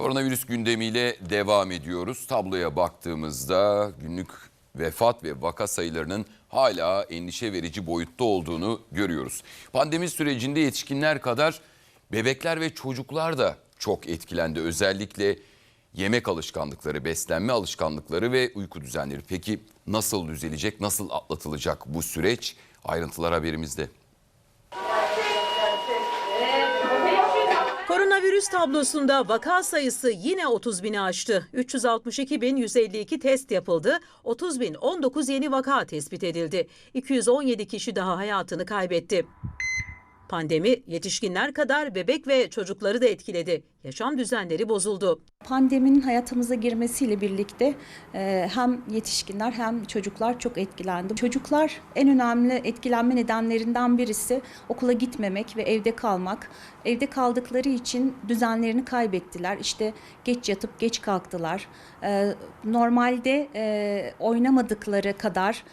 Koronavirüs gündemiyle devam ediyoruz. Tabloya baktığımızda günlük vefat ve vaka sayılarının hala endişe verici boyutta olduğunu görüyoruz. Pandemi sürecinde yetişkinler kadar bebekler ve çocuklar da çok etkilendi. Özellikle yemek alışkanlıkları, beslenme alışkanlıkları ve uyku düzenleri. Peki nasıl düzelecek, nasıl atlatılacak bu süreç? Ayrıntılar haberimizde. Koronavirüs tablosunda vaka sayısı yine 30 bini aştı. 362.152 test yapıldı. 30.019 yeni vaka tespit edildi. 217 kişi daha hayatını kaybetti. Pandemi yetişkinler kadar bebek ve çocukları da etkiledi. Yaşam düzenleri bozuldu. Pandeminin hayatımıza girmesiyle birlikte e, hem yetişkinler hem çocuklar çok etkilendi. Çocuklar en önemli etkilenme nedenlerinden birisi okula gitmemek ve evde kalmak. Evde kaldıkları için düzenlerini kaybettiler. İşte geç yatıp geç kalktılar. E, Normalde e, oynamadıkları kadar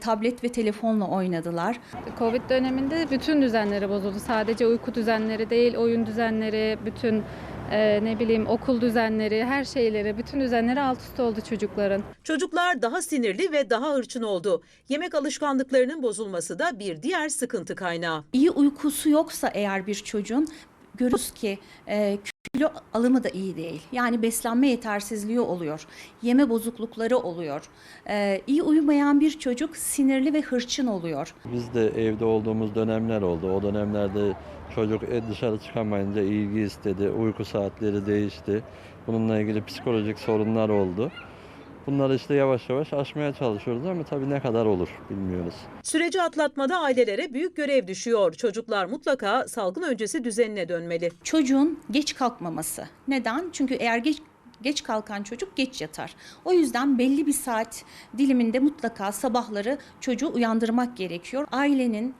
tablet ve telefonla oynadılar. Covid döneminde bütün düzenleri bozuldu. Sadece uyku düzenleri değil, oyun düzenleri, bütün e, ne bileyim okul düzenleri, her şeyleri, bütün düzenleri alt üst oldu çocukların. Çocuklar daha sinirli ve daha hırçın oldu. Yemek alışkanlıklarının bozulması da bir diğer sıkıntı kaynağı. İyi uykusu yoksa eğer bir çocuğun görürüz ki e, kilo alımı da iyi değil. Yani beslenme yetersizliği oluyor. Yeme bozuklukları oluyor. E, iyi uyumayan bir çocuk sinirli ve hırçın oluyor. Biz de evde olduğumuz dönemler oldu. O dönemlerde çocuk e, dışarı çıkamayınca ilgi istedi, uyku saatleri değişti. Bununla ilgili psikolojik sorunlar oldu. Bunları işte yavaş yavaş aşmaya çalışıyoruz ama tabii ne kadar olur bilmiyoruz. Süreci atlatmada ailelere büyük görev düşüyor. Çocuklar mutlaka salgın öncesi düzenine dönmeli. Çocuğun geç kalkmaması. Neden? Çünkü eğer geç geç kalkan çocuk geç yatar. O yüzden belli bir saat diliminde mutlaka sabahları çocuğu uyandırmak gerekiyor. Ailenin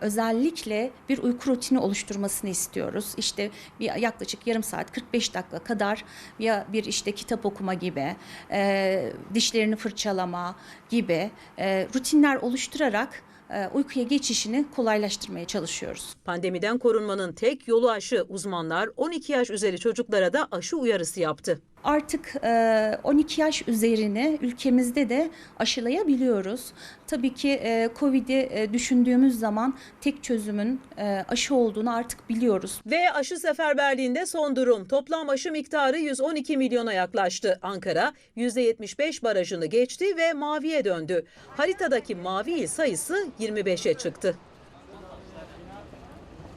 özellikle bir uyku rutini oluşturmasını istiyoruz. İşte bir yaklaşık yarım saat 45 dakika kadar ya bir işte kitap okuma gibi, e, dişlerini fırçalama gibi e, rutinler oluşturarak e, uykuya geçişini kolaylaştırmaya çalışıyoruz. Pandemiden korunmanın tek yolu aşı. Uzmanlar 12 yaş üzeri çocuklara da aşı uyarısı yaptı. Artık e, 12 yaş üzerini ülkemizde de aşılayabiliyoruz. Tabii ki Covid'i düşündüğümüz zaman tek çözümün aşı olduğunu artık biliyoruz. Ve aşı seferberliğinde son durum. Toplam aşı miktarı 112 milyona yaklaştı. Ankara %75 barajını geçti ve maviye döndü. Haritadaki mavi il sayısı 25'e çıktı.